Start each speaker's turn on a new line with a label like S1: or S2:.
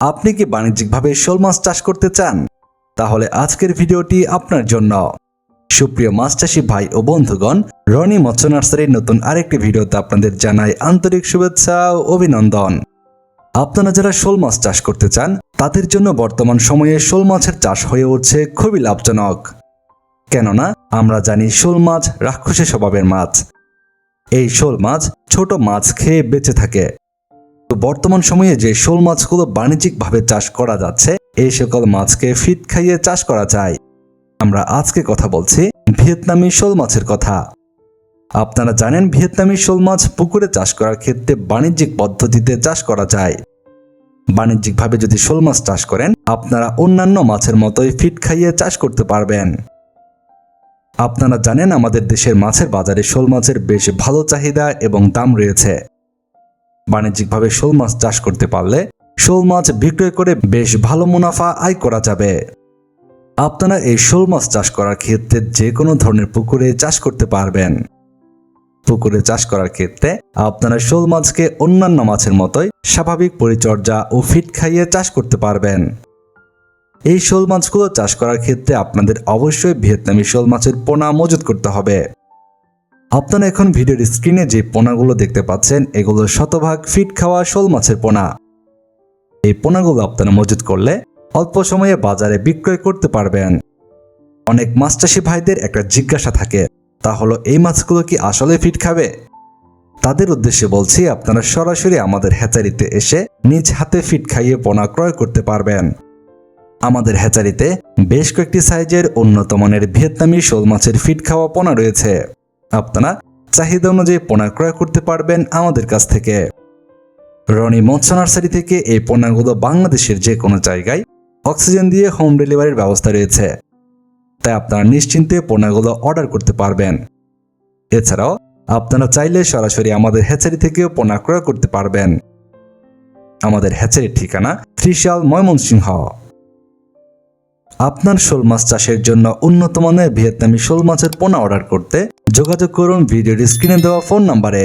S1: আপনি কি বাণিজ্যিকভাবে শোল মাছ চাষ করতে চান? তাহলে আজকের ভিডিওটি আপনার জন্য। সুপ্রিয় মাছ চাষি ভাই ও বন্ধুগণ, রনি মৎস্য নার্সারির নতুন আরেকটি ভিডিওতে আপনাদের জানাই আন্তরিক শুভেচ্ছা ও অভিনন্দন। আপনারা যারা শোল মাছ চাষ করতে চান, তাদের জন্য বর্তমান সময়ে শোল মাছের চাষ হয়ে উঠছে খুবই লাভজনক। কেননা, আমরা জানি শোল মাছ রাক্ষসের স্বভাবের মাছ। এই শোল মাছ ছোট মাছ খেয়ে বেঁচে থাকে। বর্তমান সময়ে যে শোল মাছগুলো বাণিজ্যিকভাবে চাষ করা যাচ্ছে এই সকল মাছকে ফিট খাইয়ে চাষ করা যায়। আমরা আজকে কথা বলছি ভিয়েতনামি শোল মাছের কথা। আপনারা জানেন ভিয়েতনামি শোল মাছ পুকুরে চাষ করার ক্ষেত্রে বাণিজ্যিক পদ্ধতিতে চাষ করা যায়। বাণিজ্যিকভাবে যদি শোল মাছ চাষ করেন, আপনারা অন্যান্য মাছের মতোই ফিট খাইয়ে চাষ করতে পারবেন। আপনারা জানেন আমাদের দেশের মাছের বাজারে শোল মাছের বেশ ভালো চাহিদা এবং দাম রয়েছে। বাণিজ্যিকভাবে শোল মাছ চাষ করতে পারলে শোল মাছ বিক্রয় করে বেশ ভালো মুনাফা আয় করা যাবে। আপনারা এই শোল মাছ চাষ করার ক্ষেত্রে যে কোনো ধরনের পুকুরে চাষ করতে পারবেন। পুকুরে চাষ করার ক্ষেত্রে আপনারা শোল মাছকে অন্যান্য মাছের মতোই স্বাভাবিক পরিচর্যা ও ফিট খাইয়ে চাষ করতে পারবেন। এই শোল মাছগুলো চাষ করার ক্ষেত্রে আপনাদের অবশ্যই ভিয়েতনামি শোল মাছের পোনা মজুত করতে হবে। আপনারা এখন ভিডিওর স্ক্রিনে যে পোনাগুলো দেখতে পাচ্ছেন, এগুলো শতভাগ ফিট খাওয়া শোল মাছের পোনা। এই পোনাগুলো আপনারা মজুত করলে অল্প সময়ে বাজারে বিক্রয় করতে পারবেন। অনেক মাছ চাষি ভাইদের একটা জিজ্ঞাসা থাকে, তা হলো, এই মাছগুলো কি আসলে ফিট খাবে? তাদের উদ্দেশ্যে বলছি, আপনারা সরাসরি আমাদের হ্যাচারিতে এসে নিজ হাতে ফিট খাইয়ে পোনা ক্রয় করতে পারবেন। আমাদের হ্যাচারিতে বেশ কয়েকটি সাইজের উন্নত মানের ভিয়েতনামি শোল মাছের ফিট খাওয়া পোনা রয়েছে। আপনারা চাহিদা অনুযায়ী পোনা ক্রয় করতে পারবেন আমাদের কাছ থেকে। রনি মৎস্য নার্সারি থেকে এই পোনাগুলো বাংলাদেশের যে কোনো জায়গায় অক্সিজেন দিয়ে হোম ডেলিভারির ব্যবস্থা রয়েছে। তাই আপনারা নিশ্চিন্তে পোনাগুলো অর্ডার করতে পারবেন। এছাড়াও আপনারা চাইলে সরাসরি আমাদের হ্যাচারি থেকেও পোনা ক্রয় করতে পারবেন। আমাদের হ্যাচারির ঠিকানা ত্রিশাল ময়মনসিংহ। আপনার শোল মাছ চাষের জন্য উন্নত মানের ভিয়েতনামি শোল মাছের পোনা অর্ডার করতে যোগাযোগ করুন ভিডিওর স্ক্রিনে দেওয়া ফোন নম্বরে।